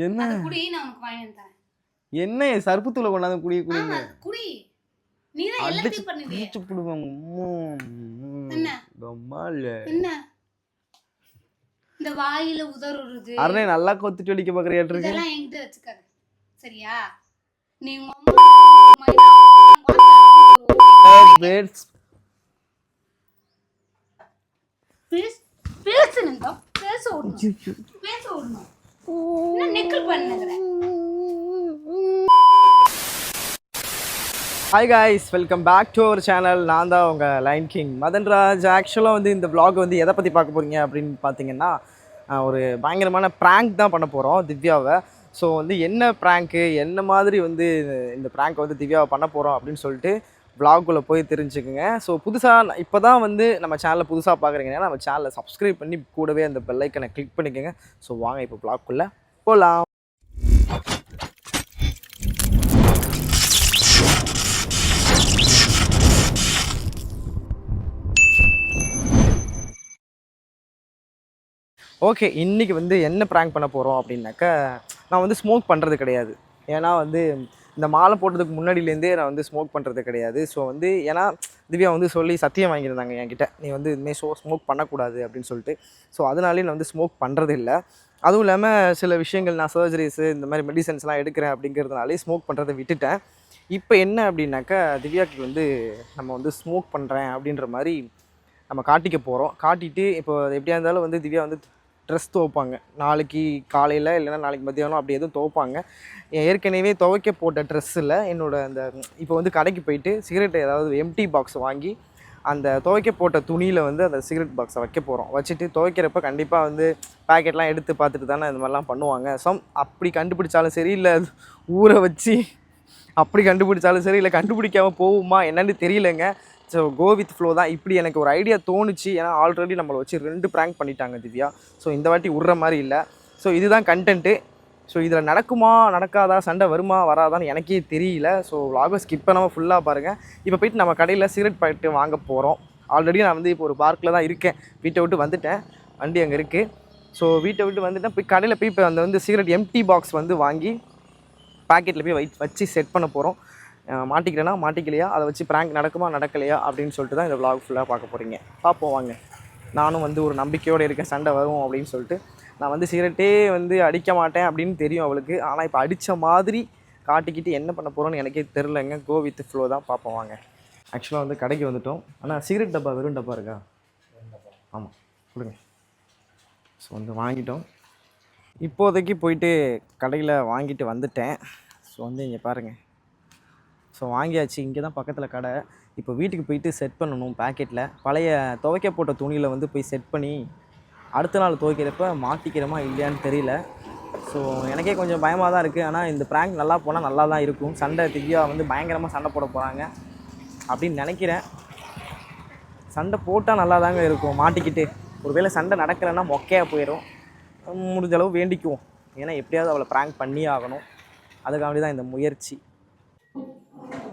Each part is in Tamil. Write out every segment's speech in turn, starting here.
என்ன? குடி நான் உனக்கு வாங்கி வந்து தரேன். என்ன சர்ப்புத்தூளை கொண்டாந்து குடி குடி ஆமா குடி. நீ தான் அடிச்சு எல்லாத்தையும் பண்ணுவியே. பிடிச்சு புடுவாங்க என்ன? இந்த வாயில உதறுறது. அரணே நல்லா கொத்துட்டு இருக்கு இதெல்லாம் என்கிட்ட வச்சுக்காத. சரியா? நீ பேச- பேசணுந்தா பேச என்ன நெக்கல் பண்ணுங்கிற hi guys welcome back to our channel நான் தான் உங்கள் லைன் கிங் மதன்ராஜ் ஆக்சுவலாக வந்து இந்த vlog வந்து எதை பற்றி பார்க்க போகிறீங்க அப்படின்னு பார்த்தீங்கன்னா ஒரு பயங்கரமான ப்ராங்க் தான் பண்ண போகிறோம் திவ்யாவை. ஸோ வந்து என்ன ப்ராங்க்கு என்ன மாதிரி வந்து இந்த ப்ராங்க் வந்து திவ்யாவை பண்ண போகிறோம் அப்படின்னு சொல்லிட்டு vlog-குள்ள போய் தெரிஞ்சுக்குங்க. ஸோ புதுசாக இப்போ தான் வந்து நம்ம சேனலை புதுசாக பார்க்குறீங்கன்னா நம்ம சேனலை சப்ஸ்கிரைப் பண்ணி கூடவே அந்த பெல்லைக்கனை கிளிக் பண்ணிக்கோங்க. ஸோ வாங்க இப்போ vlog-குள்ள போகலாம் ஓகே இன்றைக்கி வந்து என்ன ப்ராங்க் பண்ண போகிறோம் அப்படின்னாக்கா நான் வந்து ஸ்மோக் பண்ணுறது கிடையாது. ஏன்னா வந்து இந்த மாலை போட்டதுக்கு முன்னாடியிலேருந்தே நான் வந்து ஸ்மோக் பண்ணுறது கிடையாது. ஸோ வந்து ஏன்னா திவ்யா வந்து சொல்லி சத்தியம் வாங்கியிருந்தாங்க என்கிட்ட. நீ வந்து இதுமாரி ஷோ ஸ்மோக் பண்ணக்கூடாது அப்படின்னு சொல்லிட்டு. ஸோ அதனாலே நான் வந்து ஸ்மோக் பண்ணுறது இல்லை அதுவும் இல்லாமல் சில விஷயங்கள் நான் சர்ஜரிஸு இந்த மாதிரி மெடிசன்ஸ்லாம் எடுக்கிறேன் அப்படிங்கிறதுனாலே ஸ்மோக் பண்ணுறதை விட்டுட்டேன். இப்போ என்ன அப்படின்னாக்கா திவ்யாக்கு வந்து நம்ம வந்து ஸ்மோக் பண்ணுறேன் அப்படின்ற மாதிரி நம்ம காட்டிக்க போகிறோம் காட்டிட்டு இப்போ எப்படியா இருந்தாலும் வந்து திவ்யா வந்து ட்ரெஸ் துவைப்பாங்க. நாளைக்கு காலையில் இல்லைன்னா நாளைக்கு மத்தியானம் அப்படி எதுவும் துவைப்பாங்க. ஏற்கனவே துவைக்க போட்ட ட்ரெஸ்ஸில் என்னோடய அந்த இப்போ வந்து கடைக்கு போயிட்டு சிகரெட் ஏதாவது எம்டி பாக்ஸ் வாங்கி அந்த துவைக்க போட்ட துணியில் வந்து அந்த சிகரெட் பாக்ஸை வைக்க போகிறோம் வச்சுட்டு துவைக்கிறப்ப கண்டிப்பாக வந்து பேக்கெட்லாம் எடுத்து பார்த்துட்டு தானே இந்த மாதிரிலாம் பண்ணுவாங்க. சம் அப்படி கண்டுபிடிச்சாலும் சரி இல்லை ஊற வச்சு அப்படி கண்டுபிடிச்சாலும் சரி இல்லை கண்டுபிடிக்காமல் போகுமா என்னன்னு தெரியலங்க. ஸோ கோ வித் ஃப்ளோ தான் இப்படி எனக்கு ஒரு ஐடியா தோணுச்சு. ஏன்னா ஆல்ரெடி நம்மளை வச்சு ரெண்டு ப்ராங்க் பண்ணிட்டாங்க திவ்யா. ஸோ இந்த வாட்டி விட்ற மாதிரி இல்லை. ஸோ இதுதான் கண்டென்ட்டு ஸோ இதில் நடக்குமா நடக்காதா சண்டை வருமா வராதான்னு எனக்கே தெரியல. ஸோ vlog-அ ஸ்கிப் பண்ணாமல் ஃபுல்லாக பாருங்கள் இப்போ போயிட்டு நம்ம கடையில் சிகரெட் பாக்கெட்டு வாங்க போகிறோம் ஆல்ரெடி நான் வந்து இப்போ ஒரு பார்க்கில் தான் இருக்கேன். வீட்டை விட்டு வந்துட்டேன். வண்டி அங்கே இருக்குது ஸோ வீட்டை விட்டு வந்துட்டேன். போய் கடையில் போய் இப்போ அந்த வந்து சிகரெட் எம்டி பாக்ஸ் வந்து வாங்கி பாக்கெட்டில் போய் வை வச்சு செட் பண்ண போகிறோம் மாட்டிக்கிறேன்னா மாட்டிக்கலையா? அதை வச்சு ப்ராங்க் நடக்குமா? நடக்கலையா? அப்படின்னு சொல்லிட்டு தான் இந்த vlog ஃபுல்லாக பார்க்க போகிறீங்க பார்ப்போம் வாங்க. நானும் வந்து ஒரு நம்பிக்கையோடு இருக்கேன் சண்டை வரும் அப்படின்னு சொல்லிட்டு நான் வந்து சிகரெட்டே வந்து அடிக்க மாட்டேன் அப்படின்னு தெரியும் அவளுக்கு. ஆனால் இப்போ அடித்த மாதிரி காட்டிக்கிட்டு என்ன பண்ண போகிறோன்னு எனக்கே தெரிலங்க கோ வித் ஃப்ளோ தான் பார்ப்போம் வாங்க. ஆக்சுவலாக வந்து கடைக்கு வந்துட்டோம். ஆனால் சிகரெட் டப்பா வெறும் டப்பா இருக்கா? ஆமாம் கொடுங்க. ஸோ வந்து வாங்கிட்டோம். இப்போதைக்கு போயிட்டு கடையில் வாங்கிட்டு வந்துட்டேன். ஸோ வந்து இங்கே பாருங்கள் ஸோ வாங்கியாச்சு. இங்கே தான் பக்கத்தில் கடை. இப்போ வீட்டுக்கு போயிட்டு செட் பண்ணணும் பேக்கெட்டில் பழைய துவைக்க போட்ட துணியில் வந்து போய் செட் பண்ணி அடுத்த நாள் துவைக்கிறப்ப மாட்டிக்கிறோமா இல்லையான்னு தெரியல. ஸோ எனக்கே கொஞ்சம் பயமாக தான் இருக்குது ஆனால் இந்த ப்ராங்க் நல்லா போனால் நல்லா தான் இருக்கும். சண்டை திவ்யா வந்து பயங்கரமாக சண்டை போட போகிறாங்க அப்படின்னு நினைக்கிறேன். சண்டை போட்டால் நல்லா தாங்க இருக்கும். மாட்டிக்கிட்டு. ஒருவேளை சண்டை நடக்கலைன்னா மொக்கையாக போயிடும் முடிஞ்ச அளவு வேண்டிக்குவோம். ஏன்னா எப்படியாவது அவளை ப்ராங்க் பண்ணியே ஆகணும். அதுக்காண்டி தான் இந்த முயற்சி. Thank you.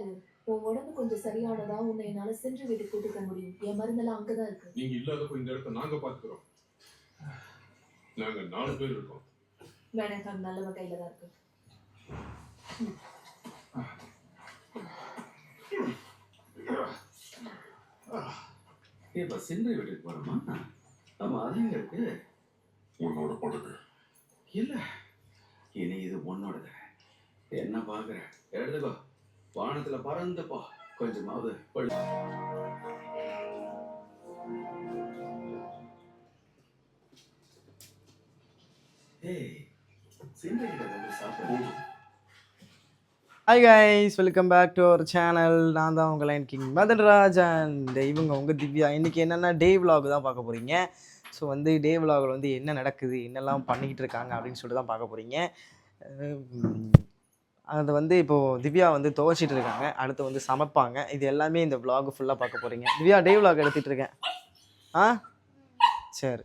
இரு உன் உடம்பு கொஞ்சம் சரியானதா உன்னை என்னால சென்று வீட்டுக்கு கூட்டிட்டு போக முடியும். என் மருந்தெல்லாம் அங்கதான் இருக்கு. நீங்க இல்லாதப்போ இந்த இடத்த நாங்க பாத்துக்கிறோம் நாங்க நாலு பேர் இருக்கோம். வேணாம் நல்லவ கையில தான் இருக்கு. இப்ப சின்ன வீட்டுக்கு போறோமா? ஆமா அது எங்க இருக்கு உன்னோட படுக்கு. இல்ல இனி இது உன்னோடது. என்ன பாக்குற? எடுத்துக்கோ. வானத்துல பறந்துப்போ. கொஞ்சமாவது hi guys welcome back to our channel நான் தான் உங்கள் லைன் கிங் மதன்ராஜ் அண்ட் இவங்க உங்கள் திவ்யா. இன்றைக்கி என்னென்னா டே vlog தான் பார்க்க போகிறீங்க ஸோ வந்து டே vlogல வந்து என்ன நடக்குது என்னெல்லாம் பண்ணிக்கிட்டு இருக்காங்க அப்படின்னு சொல்லிட்டு தான் பார்க்க போகிறீங்க அதை வந்து இப்போது திவ்யா வந்து துவைச்சிட்டு இருக்காங்க. அடுத்து வந்து சமைப்பாங்க. இது எல்லாமே இந்த vlog ஃபுல்லாக பார்க்க போகிறீங்க திவ்யா டே விலாக் எடுத்துகிட்டு இருக்கேன். ஆ? சரி.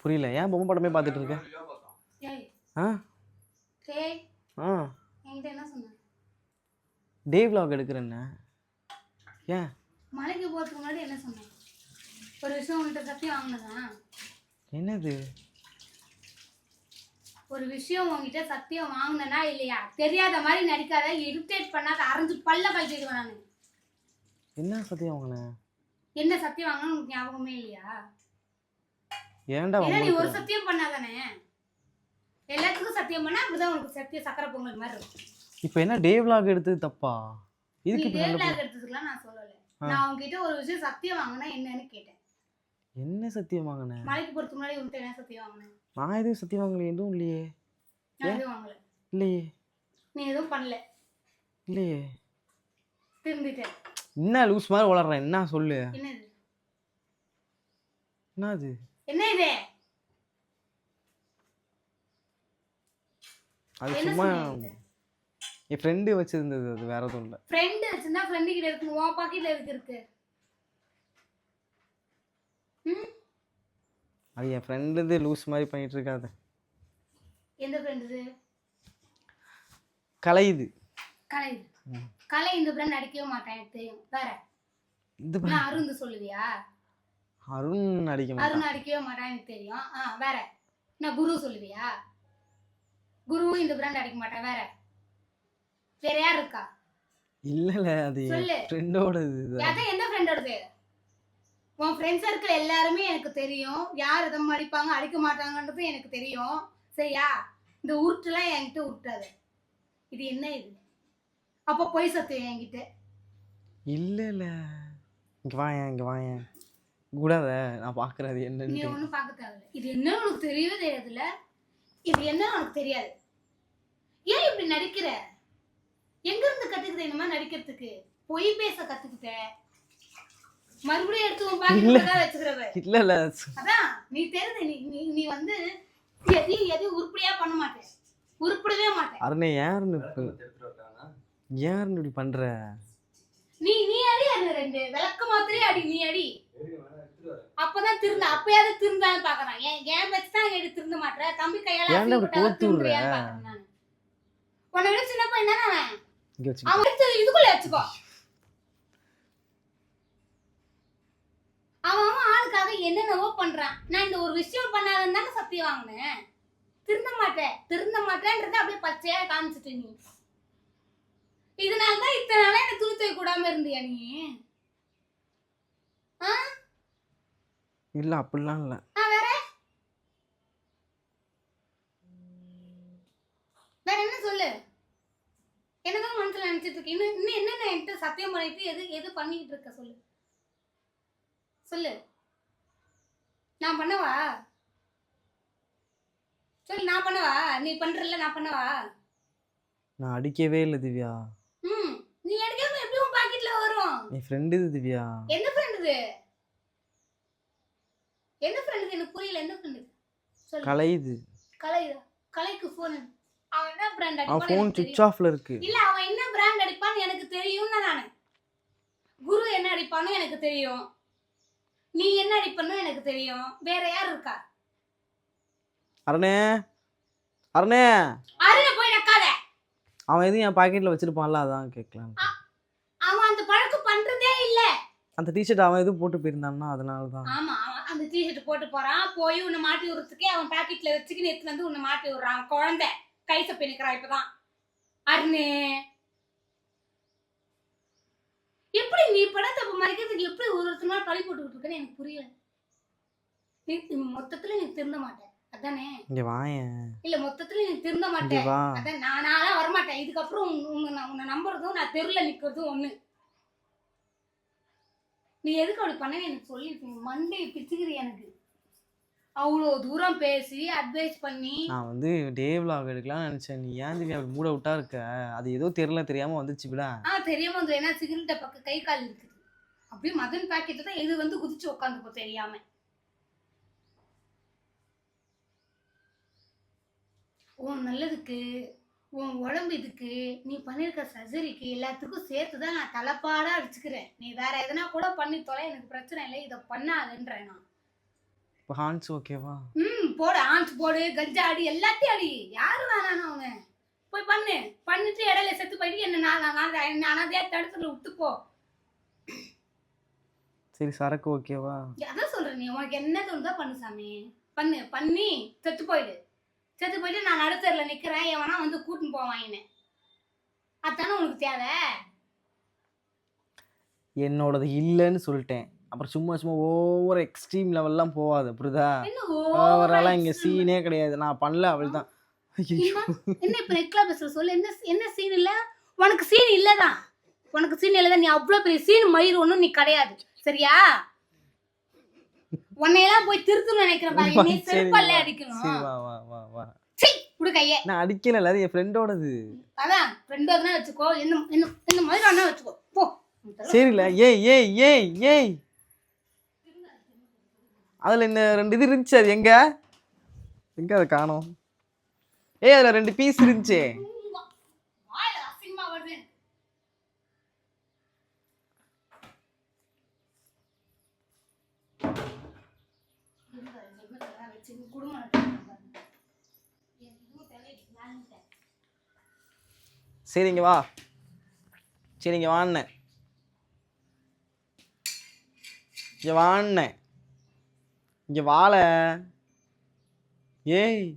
புரியல. ஏன் பொம்மை படமே பார்த்துட்டு இருக்கேன் ஆ? ஆ. என்கிட்ட என்ன சொன்ன? டே vlog எடுக்கிறேன்னு. ஏன்? மலைக்கு போகிறதுக்கு முன்னாடி என்ன சொன்னேன் ஒரு விஷயம் உன்கிட்ட சத்தியம் வாங்கினதா? என்னது? ஒரு விஷயம் உன்கிட்ட சத்தியம் வாங்கினனா இல்லையா? தெரியாத மாதிரி நடிக்காத இரிட்டேட் பண்ணாத அரைஞ்சு பல்ல கழிச்சிடுவேன் நான். என்ன சத்தியம் வாங்கினேன் என்ன சத்தியம் வாங்கணும்னு உனக்கு ஞாபகமே இல்லையா? ஏன்டா நீ ஒரு உங்களுக்கு சத்தியம் பண்ணாதானே? எல்லாத்துக்கும் சத்தியம் பண்ணா அப்படிதான் உனக்கு சத்திய சக்கரை பொங்கல் மாதிரி இருக்கும். இப்போ என்ன டே vlog எடுத்தது தப்பா? இதுக்கு நல்ல டேபிளாக எடுத்ததுக்குலாம் நான் சொல்லலை. நான் உன்கிட்ட ஒரு விஷயம் சத்தியம் வாங்கினா என்னன்னு கேட்டேன். என்ன சத்தியம் வாங்கினேன் மலைக்கு போறதுக்கு முன்னாடி உன்கிட்ட என்ன சத்தியம் வாங்கினேன் நான் எதுவும் சத்தியம் வாங்கல எதுவும் இல்லையே. நான் எதுவும் வாங்கல. இல்லையே. நீ எதுவும் பண்ணல. இல்லையே. திரும்பிட்டேன் என்ன லூஸ் மாதிரி வளர்றேன் என்ன சொல்லு? என்னது? என்ன அது என்ன இது அது சும்மா என் ஃப்ரெண்டு வச்சிருந்தது அது வேற எதுவும் இல்லை. ஃப்ரெண்டு வச்சிருந்தா ஃப்ரெண்டு கிட்ட இருக்கு உன் பாக்கெட்ல இருக்கு? இருக்கு அது என் ஃப்ரெண்டு லூஸ் மாதிரி பண்ணிட்டு இருக்காது. எந்த ஃப்ரெண்டு இது? கலை இது. கலை இந்த ஃப்ரெண்ட் அடிக்கவே மாட்டேன் எனக்கு தெரியும். வேற. இது நான் அருந்து சொல்லுவியா? அருண் அடிக்க மாட்டான். அருண் அடிக்கவே மாட்டான் எனக்கு தெரியும். ஆ வேற. நான் குரு சொல்லுவியா? குருவும் இந்த பிராண்ட் அடிக்க மாட்டேன் வேற. வேற யார் இருக்கா? இல்லைல்ல அது என் சொல்லு. ஃப்ரெண்டோட இது அதான் எந்த ஃப்ரெண்டோடது உன் ஃப்ரெண்ட் சர்க்கிள் எல்லாருமே எனக்கு தெரியும். யார் எதம் அடிப்பாங்க அடிக்க மாட்டாங்கன்றது எனக்கு தெரியும். சரியா? இந்த உருட்டுலாம் என்கிட்ட உருட்டாத. இது என்ன இது? அப்போ பொய் சத்தியம் என்கிட்ட. இல்லை இல்லை இங்கே வாயேன் இங்கே வாயேன் கூடாத நான் பார்க்குறேன் அது நீ ஒன்றும் பார்க்க தேவையில்ல. இது என்னன்னு உனக்கு தெரியவே தெரியாதுல்ல? இது என்னன்னு உனக்கு தெரியாது? ஏன் இப்படி நடிக்கிற? எங்க இருந்து கத்துக்கிட்ட இந்த மாதிரி நடிக்கிறதுக்கு? பொய் பேச கத்துக்கிட்ட. மறுபடியும் எடுத்து உன் பாக்கெட்ல தான் வச்சுக்கிறவ. இல்லை இல்லை. அதான் நீ தெரியுது நீ நீ வந்து எதையும் எதையும் உருப்படியா பண்ண மாட்டேன். உருப்படவே மாட்டேன். அருணே யாருன்னு யாருன்னு இப்படி பண்ற? நீ நீ அடி அந்த ரெண்டு. விளக்க மாத்திரே அடி நீ அடி. அப்பதான் திருந்த அப்பயாவது திருந்தான்னு பாக்குறான் ஏன் ஏன் வச்சுதான் எடுத்து திருந்த மாட்டேன் தம்பி கையால கோத்து விடுற? உன்னை விட சின்ன பையன் தானே அவன்? இங்கே வச்சு அவன் எடுத்து இதுக்குள்ள வச்சுக்கோ. அவன் அவன் ஆளுக்காக என்னென்னவோ பண்றான். நான் இந்த ஒரு விஷயம் பண்ணாதன்னு தானே சத்தியம் வாங்கினேன். திருந்த மாட்டேன். திருந்த மாட்டேன்றத அப்படியே பச்சையா காமிச்சிட்டு நீ. இதனால தான் இத்தனை நாளா எனக்கு துணி துவை கூடாம இருந்தியா நீ? ஆ? இல்லை அப்படிலாம் இல்லை. ஆ, வேற வேற என்ன சொல்லு? என்னதான் மனசுல நினைச்சிட்டு இருக்க. இன்னும் இன்னும் என்னென்ன என்கிட்ட சத்தியம் பண்ணிட்டு எது எது பண்ணிக்கிட்டு இருக்க சொல்லு. சொல்லு. நான் பண்ணவா? சொல்லு நான் பண்ணவா? நீ பண்றல நான் பண்ணவா? நான் அடிக்கவே இல்லை திவ்யா. ம் நீ எடுக்காம எப்படி உன் பாக்கெட்ல வரும்? என் ஃப்ரெண்டு இது திவ்யா. என்ன ஃப்ரெண்ட் இது? என்ன ஃப்ரெண்ட் எனக்கு புரியல என்ன ஃப்ரெண்ட் சொல்லு. கலையுது கலை கலைக்கு ஃபோன் அவன் என்ன பிராண்ட் அவன் ஃபோன் சுவிட்ச் ஆஃப்ல இருக்கு. இல்ல அவன் என்ன பிராண்ட் அடிப்பான்னு எனக்கு தெரியும்னு நானு. குரு என்ன அடிப்பான்னு எனக்கு தெரியும். நீ என்ன அடிப்பன்னு எனக்கு தெரியும். வேற யார் இருக்கா? அருணே அருணே. அருண போய் நக்காத. அவன் எதுவும் என் பாக்கெட்டில் வச்சிருப்பான்ல அதான் கேட்கலாம் அவன் அந்த பழக்கம் பண்றதே இல்ல. அந்த டிஷர்ட் அவன் எதுவும் போட்டு போயிருந்தான்னா அதனால தான் ஆமா அந்த டிஷர்ட் போட்டு போறான். போய் உன்னை மாட்டி விடுறதுக்கே அவன் பாக்கெட்ல வச்சுக்கின்னு எடுத்துட்டு வந்து உன்னை மாட்டி விடுறான். குழந்தை. கை சப்பி இப்பதான். அருணு. எப்படி நீ படத்தை அப்ப மறைக்கிறதுக்கு எப்படி ஒரு ஒருத்தர் மேல பழி போட்டுக்கிட்டு இருக்கேன்னு எனக்கு புரியல. நீ மொத்தத்துல நீ திருந்த மாட்டேன் அதானே? இங்கே வாயேன். இல்ல மொத்தத்துல நீ திருந்த மாட்டேன் அதான் நான் நான்லாம் வரமாட்டேன். இதுக்கப்புறம் உன்- உன்னை நம்புறதும் நான் தெருல நிக்கிறதும் ஒண்ணு. நீ எதுக்கு அப்படி பண்ண எனக்கு சொல்லிருப்பீங்க மண்டை பிச்சுக்கிற எனக்கு? அவ்வளோ தூரம் பேசி அட்வைஸ் பண்ணி நான் வந்து டே vlog எடுக்கலாம்னு நினச்சேன். நீ ஏன் திவ்யா அப்படி மூட விட்டா இருக்க? அது ஏதோ தெரியல தெரியாமல் வந்துச்சு விட. ஆ தெரியாம வந்து ஏன்னா சிகரெட்டை பக்கம் கை கால் இருக்குது. அப்படியே மதன் பாக்கெட்டு தான் இது வந்து குதிச்சு உட்காந்துப்போ தெரியாம. உன் நல்லதுக்கு. உன் உடம்பு இதுக்கு. நீ பண்ணியிருக்க சர்ஜரிக்கு எல்லாத்துக்கும் சேர்த்து தான் நான் தலைப்பாடா அடிச்சுக்கிறேன். நீ வேற எதனா கூட பண்ணி தொலை எனக்கு பிரச்சனை இல்லை. இதை பண்ணாதுன்றேன் நான். இப்போ ஹான்ஸ் ஓகேவா ம் போடு ஆன்ஸ் போடு கஞ்சா அடி எல்லாத்தையும் அடி. யாரு வேணான்னு அவன் போய் பண்ணு. பண்ணிட்டு இடையில செத்து போயிட்டு என்ன நான் நான் நான் அனாதையா தடுத்துல விட்டுப்போ சரி சரக்கு ஓகேவா அதான் சொல்றேன் நீ உனக்கு என்ன தோணுதோ பண்ணு சாமி. பண்ணு பண்ணி செத்து போயிடு. செத்து போயிட்டு நான் நடுத்தரில் நிக்கிறேன் எவனா வந்து கூட்டின்னு போவான் என்ன அதானே உனக்கு தேவை? என்னோடது இல்லைன்னு சொல்லிட்டேன். அப்புறம் சும்மா சும்மா ஓவர் எக்ஸ்ட்ரீம் லெவல்லாம் போகாது புரியுதா? ஓவராலாம் இங்கே? சீனே கிடையாது. நான் பண்ணல அவள் தான் என்ன? என்ன இப்ப நெக்லா பேசுற சொல்லு? என்ன என்ன சீன் இல்ல? உனக்கு சீன் இல்லதான். உனக்கு சீன் இல்லதான் நீ அவ்வளவு பெரிய சீன் மயிர் ஒண்ணும் நீ கிடையாது. சரியா? உன்னையெல்லாம் போய் திருத்தணும்னு நினைக்கிறேன் பாரு. நீ செருப்பல்ல. அடிக்கணும். சரி வா வா வா வா. குடு கையே. நான் அடிக்கல அது என் ஃப்ரெண்டோடது அதான் ரெண்டு எதுனா வச்சுக்கோ. என்ன என்ன இந்த மாதிரி வச்சுக்கோ. போ. சரில ஏய் ஏய் ஏய் ஏய். அதில் இந்த ரெண்டு இது இருந்துச்சு அது எங்க? எங்க அதை காணும்? ஏய் அதில் ரெண்டு பீஸ் இருந்துச்சு. சரிங்க வா. சரிங்க இங்க வான்னேன் இங்க இங்க வாழ. ஏய்.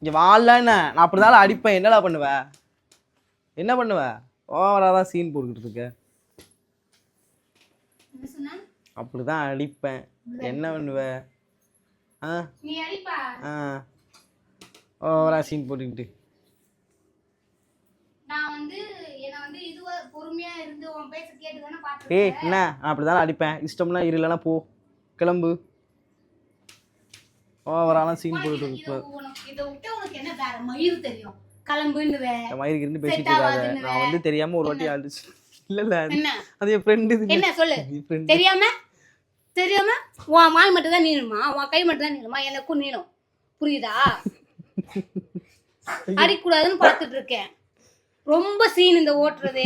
இங்க வாழன்னு நான் அப்படிதான் அடிப்பேன். என்னடா பண்ணுவ? என்ன பண்ணுவ? ஓவரா தான் சீன் போட்டுக்கிட்டு இருக்க. என்ன சொன்ன? அப்படிதான் அடிப்பேன். என்ன பண்ணுவ? ஆ. ஆ. ஓவரா சீன் போட்டுக்கிட்டு. ஏய் என்ன? அப்படிதான் அடிப்பேன் இஷ்டம்னா இரு இல்லைன்னா போ. கிளம்பு. ஓவராலாம் சீன் போட்டுட்டு இருப்ப. உனக்கு இதை விட்டு உனக்கு என்ன வேற மயிர் தெரியும்? கிளம்புன்னுவே. இந்த மாதிரி இருந்து பேசிட்டு ஆகாதுன்னு நான் வந்து தெரியாம ஒரு வாட்டி அடிச்சு இல்ல இல்ல அது- என் ஃப்ரெண்டு என்ன சொல்லு? தெரியாம? தெரியாம? உன் மாய் மட்டும் தான் நீளுமா? உன் கை மட்டும் தான் நீளுமா? எனக்கும் நீளும். புரியுதா? அடிக்கூடாதுன்னு பார்த்துட்டு இருக்கேன் ரொம்ப சீன் இந்த ஓட்டுறது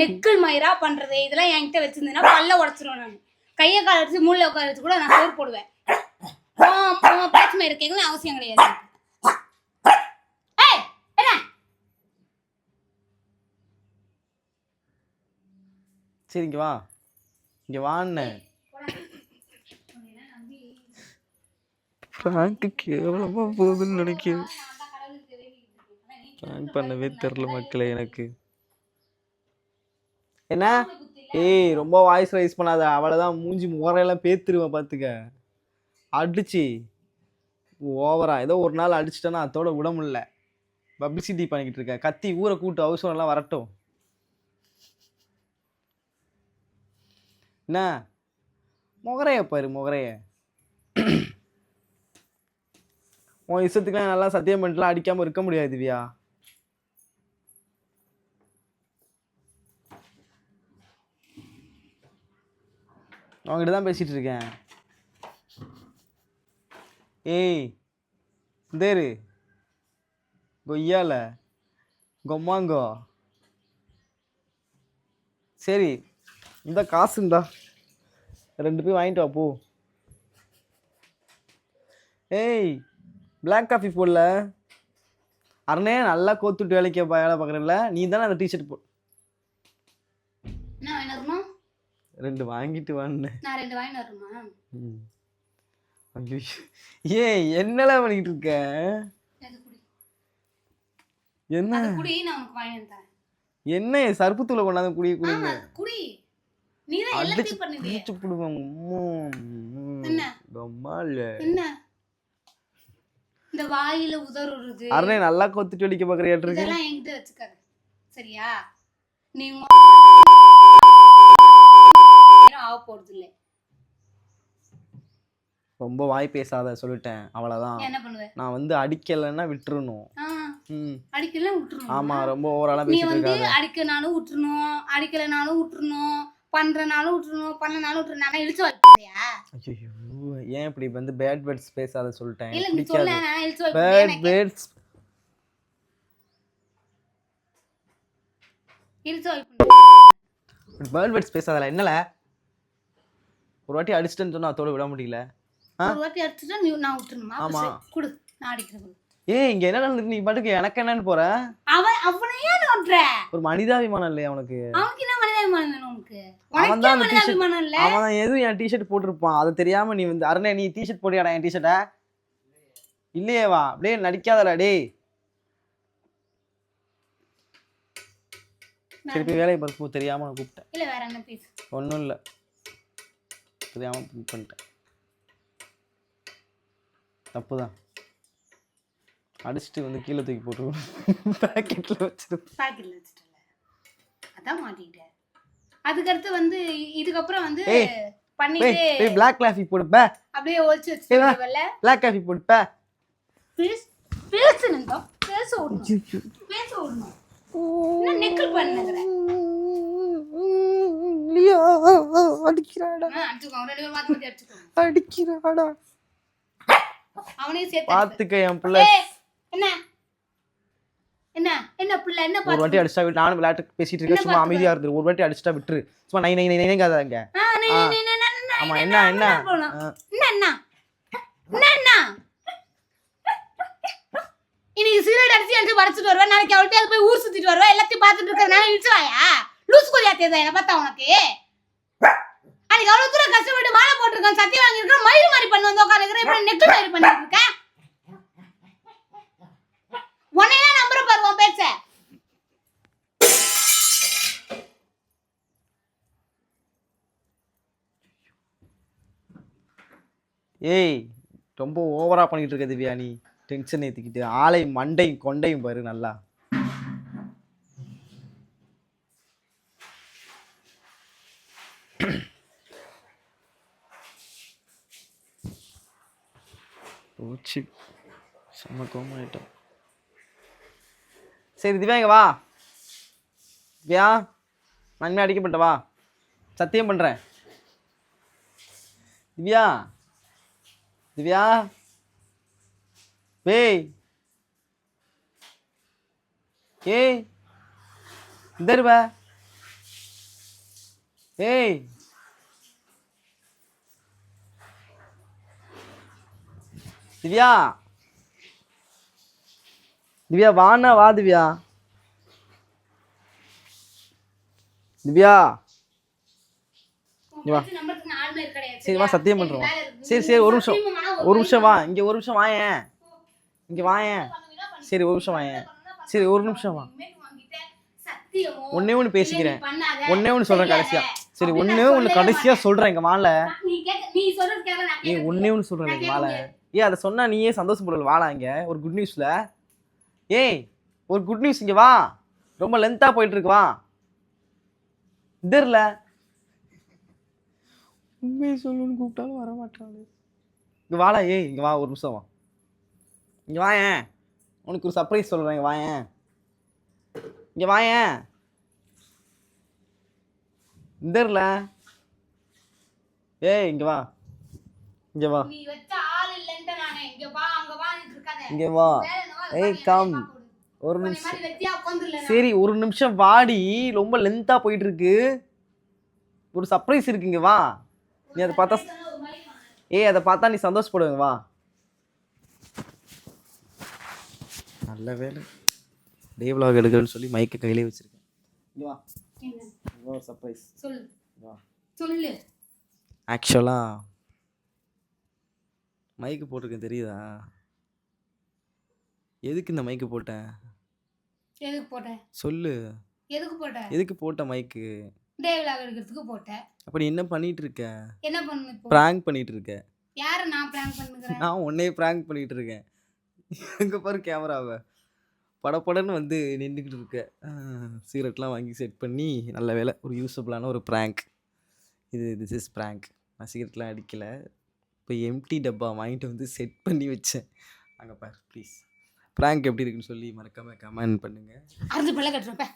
நெக்கல் மயிரா பண்றது இதெல்லாம் என்கிட்ட வச்சிருந்தேன்னா பல்ல உடச்சிருவேன் நான். கையை கால் அடிச்சு மூளை உட்கார வச்சு கூட நான் சோறு போடுவேன். மயிறு கேட்கணும் அவசியம் கிடையாது. சரி இங்க வா. இங்க வான்னு. ஃப்ராங்க்கு கேவலமாக போகுதுன்னு நினைக்கிறேன். ஃப்ராங்க் பண்ணவே தெரில மக்களே எனக்கு. என்ன? ஏய் ரொம்ப வாய்ஸ் ரைஸ் பண்ணாத. தான் மூஞ்சி முறையெல்லாம் பேத்துருவேன் பார்த்துக்க அடிச்சு. ஓவரா ஏதோ ஒரு நாள் அடிச்சிட்டேன்னா அதோட விட முடியல. பப்ளிசிட்டி பண்ணிக்கிட்டு இருக்கேன் கத்தி ஊரை கூட்டு அவசரம் எல்லாம் வரட்டும். என்ன? முகரைய பாரு முகரைய. உன் இஷ்டத்துக்குலாம் நல்லா சத்தியம் பண்ணிட்டுலாம் அடிக்காமல் இருக்க முடியாது திவ்யா. அவங்ககிட்ட தான் பேசிகிட்டு இருக்கேன். ஏய் தேரு கொய்யால கொம்மாங்கோ. சரி இந்த காசுண்டா. ரெண்டு பேர் வாங்கிட்டு வா போ. ஏய் Black காஃபி போடல. அரணே நல்லா கோத்துட்டு வேலைக்கு வேலை பார்க்குறேன்ல. நீ தானே அந்த டிஷர்ட் போ ரெண்டு வாங்கிட்டு வான்னு. ஐயோ. ஏய் என்னலாம் பண்ணிக்கிட்டு இருக்க? என்ன? என்ன சர்பத்தூளை கொண்டாந்து குடி குடிங்க. ஆமா குடி. நீ தான் அடிச்சு எல்லாத்தையும் போடுவாங்க? கம்மால என்ன? இந்த வாயில உதறுறது. அருணே நல்லா கொத்துட்டு அடிக்க பாக்குறியாட்டு இருக்கு இதெல்லாம் என்கிட்ட வச்சுக்காத. சரியா? நீ ஆக போறது இல்ல ரொம்ப வாய் பேசாத சொல்லிட்டேன். அவ்வளவுதான். என்ன பண்ணுவ? நான் வந்து அடிக்கலைன்னா விட்டுறணும். ம். அடிக்கல விட்டுறணும். ஆமா ரொம்ப ஓவராலா நீ பேசிட்டு வந்து இருக்காத. அடிக்கனாலும் விட்டுறணும். அடிக்கலைனாலும் விட்டுறணும். பண்றனாலும் விட்டுறணும். பண்ணனாலும் விட்டுறணும். நான் இழுச்சு வைக்கிறியா ஐயோ ஏன் இப்படி வந்து பேட் வேர்ட்ஸ் பேசாத சொல்லிட்டேன்? பிடிக்காது பேட் வைக்கிறேன் வேர்ட்ஸ் பேசாதல என்னல? ஒரு வாட்டி அடிச்சிட்டேன்னு சொன்னா அதோட விட முடியல? ஒரு வாட்டி அடிச்சுட்டா நீ நான் அப்ப ஆமா. குடு நான் அடிக்கிறேன். ஏய் இங்க என்ன நடந்துட்டு நீ பாட்டுக்கு எனக்கு என்னன்னு போற? அவன் அவனையே நோட்டுற ஒரு மனிதாபிமானம் இல்லையா அவனுக்கு அவனுக்கு என்ன மனிதாபிமானம் உனக்கு? அவன் தான் அந்த மனிதாபிமானம் இல்ல? அவன் எதுவும் என் டிஷர்ட் போட்டிருப்பான். அதை தெரியாம நீ வந்து அருணே நீ டிஷர்ட் போட்டியாடா என் டிஷர்ட்டை இல்லையே வா. அப்படியே நடிக்காதடா டேய். சரி போய் வேலையை பார்ப்போம் தெரியாம நான் கூப்பிட்டேன். இல்ல வேற என்ன பேசு. ஒன்றும் இல்லை. தெரியாம பண்ணிட்டேன். தப்பு தான் அடிச்சுட்டு வந்து கீழே தூக்கி போட்டு பேக்கெட்டில் வச்சிரு பாக்கெட்ல வச்சுட்டல அதான் மாட்டிக்கிட்டேன். அதுக்கடுத்து வந்து இதுக்கப்புறம் வந்து ஏய், பண்ணிட்டு ஏய் பிளாக் காஃபி போடுப்ப. அப்படியே ஒழிச்சு ஏய், வா. வச்சுட்டு பிளாக் காஃபி போடுப்ப. பேச பேசு நின்றோம் பேச விடணும் பேச நெக்கல் பண்ணுங்கிற இல்லையா அடிக்கிறாடா. அடிச்சுக்கோங்க ரெண்டு பேரும் மாத்தி மாத்தி அடிச்சுக்கோங்க அடிக்கிறாடா. அவனையும் சேர்த்து பார்த்துக்க என் பிள்ளை. ஏய், என்ன? என்ன? என்ன பிள்ளை? என்ன ஒரு வாட்டி பார்த்து அடிச்சா விட்டு நானும் விளையாட்டு பேசிட்டு இருக்கேன். சும்மா பார்த்துக்க? அமைதியா இருந்து ஒரு வாட்டி அடிச்சிட்டா விட்டுரு. சும்மா நை நை நைங்காதாங்க ஆமா என்ன என்ன? என்ன என்ன? இன்னைக்கு அடிச்சு படைச்சிட்டு வருவேன். நாளைக்கு அவள்கிட்ட போய் ஊர் சுத்திட்டு வருவேன். எல்லாத்தையும் பார்த்துட்டு இருக்கிறதுனால இழுச்சுவாயா லூஸ் கொதியா தேதா என்ன பார்த்தா உனக்கு? அன்னைக்கு அவ்வளவு தூரம் கஷ்டப்பட்டு மாலை போட்டிருக்கேன். சத்தியம் வாங்கியிருக்கேன் மயில் மாதிரி பண்ணி வந்து உட்காந்துக்கிறேன் இப்ப நெட்டு மாதிரி பண்ணிட்டு இருக்கேன். உன்னையெல்லாம் நம்புற பாரு உன் பேச்ச. ஏய் ரொம்ப ஓவரா பண்ணிட்டு இருக்க திவ்யா நீ. டென்ஷன் ஏத்திக்கிட்டு ஆளை மண்டையும் கொண்டையும் பாரு நல்லா. போச்சு செம்ம கோமாயிட்டோம் சரி திவ்யா இங்கே வா. திவ்யா நான் இனிமேல் அடிக்கப்பட்ட வா. சத்தியம் பண்ணுறேன் திவ்யா திவ்யா. ஏய் ஏய் இந்த ஏய். திவ்யா. திவ்யா வாண்ணா வா திவ்யா. திவ்யா. வா. சரி வா சத்தியம் பண்ணுறோம் சரி சரி ஒரு நிமிஷம் ஒரு நிமிஷம் வா. இங்கே ஒரு நிமிஷம் வாயேன். இங்கே வாயேன். சரி ஒரு நிமிஷம் வாயேன். சரி ஒரு நிமிஷம் வா. ஒன்னே ஒன்று பேசிக்கிறேன். ஒன்னே ஒன்று சொல்கிறேன் கடைசியாக கடைசியா. சரி அப்படி ஒன்று கடைசியாக சொல்கிறேன் இங்கே வாழ நீ கேட்க- ஒன்று சொல்கிறேன் இங்கே இங்க ஏ வாழ முடியாது. அதை சொன்னால் நீயே சந்தோஷப்படுவல் வாழ இங்கே. ஒரு குட் நியூஸில் ஏய் ஒரு குட் நியூஸ் இங்க வா. ரொம்ப லென்த்தா போயிட்டு இருக்கு வா. இதர்ல உண்மையை சொல்லணும்னு கூப்பிட்டாலும் வர மாட்டாங்க இங்க வாடா ஏய் இங்க வா ஒரு நிமிஷம் வா. இங்க வாயேன் உனக்கு ஒரு சர்ப்ரைஸ் சொல்றேன் இங்க வாயேன் இங்க வாயேன் இதர்ல ஏய் இங்க வா. இங்க வா. இங்க வா ஏய், விடு. ஒரு நிமிஷம். சரி ஒரு நிமிஷம் வாடி. ரொம்ப லென்த்தா போயிட்டு இருக்கு ஒரு சர்ப்ரைஸ் இருக்கு இங்க வா. நீ அதை பார்த்தா. ஏய் அதை பார்த்தா நீ சந்தோஷப்படுவங்க வா. நல்ல வேலை டே vlog எடுக்கிறேன்னு சொல்லி மைக்கை கையிலே வச்சிருக்கேன். இங்க வா. ஒரு சர்ப்ரைஸ் சொல்லு. வா. சொல்லு. ஆக்சுவலாக மைக்கு போட்டிருக்கேன் தெரியுதா? எதுக்கு இந்த மைக்கு போட்டேன் எதுக்கு போட்டேன் சொல்லு. எதுக்கு போட்டேன் எதுக்கு போட்ட மைக்கு டே விழாக எடுக்கிறதுக்கு போட்டேன் அப்ப நீ என்ன பண்ணிட்டு இருக்க என்ன பண்ணு ப்ராங்க் பண்ணிட்டு இருக்க யாரை நான் பிராங்க் பண்ணுகிறேன்? நான் உன்னையே ப்ராங்க் பண்ணிட்டு இருக்கேன் எங்க பாரு கேமராவை படப்படன்னு வந்து நின்றுக்கிட்டு இருக்க. சீரட்லாம் வாங்கி செட் பண்ணி நல்ல வேலை ஒரு யூஸபிளான ஒரு ப்ராங்க் இது திஸ் இஸ் ப்ராங்க் நான் சிகரெட்லாம் அடிக்கலை. இப்போ எம்டி டப்பா வாங்கிட்டு வந்து செட் பண்ணி வச்சேன். அங்கே பார் ப்ளீஸ் ப்ராங்க் எப்படி இருக்குன்னு சொல்லி மறக்காமல் கமெண்ட் பண்ணுங்கள் அறுத்து பிள்ளை கட்டுறப்ப.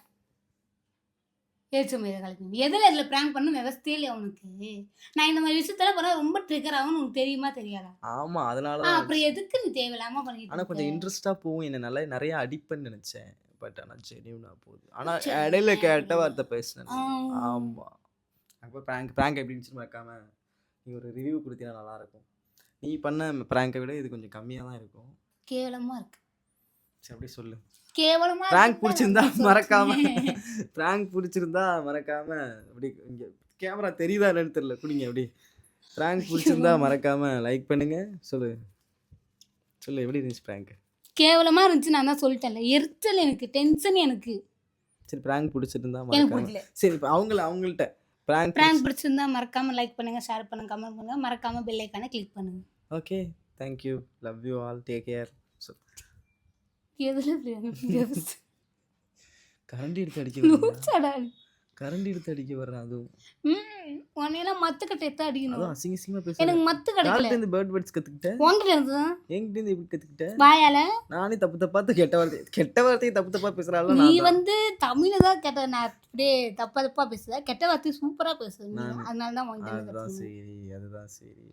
மேல கலக்கி. எதில் இதில் பிராங்க் பண்ண விவசாயே இல்லை உனக்கு? நான் இந்த மாதிரி விஷயத்துல போனால் ரொம்ப ட்ரிகர் ஆகும்னு உனக்கு தெரியுமா தெரியாதா? ஆமாம் அதனால தான் அப்புறம் எதுக்கு நீ தேவையில்லாம பண்ணிட்டு ஆனால் கொஞ்சம் இருக்க? இன்ட்ரெஸ்டாக போகும் என்னை நல்லா நிறைய அடிப்பேன்னு நினச்சேன். பட் ஆனால் ஜெனியூனாக போகுது. ஆனால். இடையில கேட்ட வார்த்தை பேசினேன். ஆமாம் அப்போ ப்ராங்க் ப்ராங்க் எப்படி இருந்துச்சுன்னு மறக்காம நீ ஒரு ரிவ்யூ கொடுத்தீங்கன்னா நல்லாயிருக்கும் நீ பண்ண ப்ராங்கை விட இது கொஞ்சம் கம்மியாக தான் இருக்கும். கேவலமா இருக்கு. சரி அப்படியே சொல்லு. கேவலமா ப்ராங்க் பிடிச்சிருந்தா மறக்காம. ப்ராங்க் பிடிச்சிருந்தா மறக்காம அப்படி இங்கே கேமரா தெரியுதா என்னன்னு தெரியல குடிங்க அப்படி. ப்ராங்க் பிடிச்சிருந்தா மறக்காம லைக் பண்ணுங்க சொல்லு. சொல்லு எப்படி இருந்துச்சு ப்ராங்க் கேவலமா இருந்துச்சு நான் தான் சொல்லிட்டேன்ல. எரிச்சல் எனக்கு டென்ஷன் எனக்கு. சரி ப்ராங்க் பிடிச்சிருந்தா மறக்காம. சரி இப்போ அவங்கள அவங்கள்ட்ட ப்ராங்க் பிராங்க் பிடிச்சிருந்தா மறக்காம லைக் பண்ணுங்க ஷேர் பண்ணுங்க கமெண்ட் பண்ணுங்க. மறக்காம பெல் ஐக்கானை கிளிக் பண்ணுங்க. Okay thank you love you all take care எதுல கரண்டி எடுத்து அடிக்க. கரண்டி எடுத்து அடிக்க வர்றேன் அதுவும். உன்னையெல்லாம் மத்து கட்டை எடுத்து அடிக்கணும். அசிங்க அசிங்கமா எனக்கு பேசுறேன் மத்து கிடைக்கல. இருந்து பேர்ட் வேர்ட்ஸ் கத்துக்கிட்ட உங்ககிட்ட இருந்துதான் என்கிட்ட இருந்து எப்படி கத்துக்கிட்ட வாயால? நானே தப்பு தப்பா கெட்ட வார்த்தை கெட்ட வார்த்தையை தப்பு தப்பா பேசுறாள் நீ வந்து தமிழ் தான் கெட்ட நான் அப்படியே தப்பா தப்பா பேசுத கெட்ட வார்த்தை சூப்பரா நானு. அதனால தான் இருந்து அதுதான். சரி அதுதான் சரி.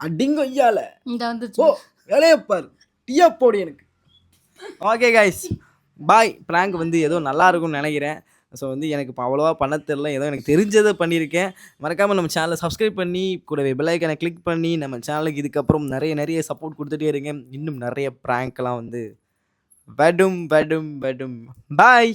அடிங்க ஐயால. இந்த வந்து ஓ வேலையை பாரு. டீயா போடு எனக்கு. ஓகே கைஸ் பாய் ப்ராங்க் வந்து ஏதோ நல்லா இருக்கும்னு நினைக்கிறேன். ஸோ வந்து எனக்கு இப்போ அவ்வளோவா பண்ண தெரில ஏதோ எனக்கு தெரிஞ்சதை பண்ணியிருக்கேன். மறக்காமல் நம்ம சேனலை சப்ஸ்கிரைப் பண்ணி கூடவே பெல்லைக்கனை கிளிக் பண்ணி நம்ம சேனலுக்கு இதுக்கப்புறம் நிறைய நிறைய சப்போர்ட் கொடுத்துட்டே இருங்க. இன்னும் நிறைய ப்ராங்க்லாம் வந்து வெடும் வெடும் வெடும். பாய்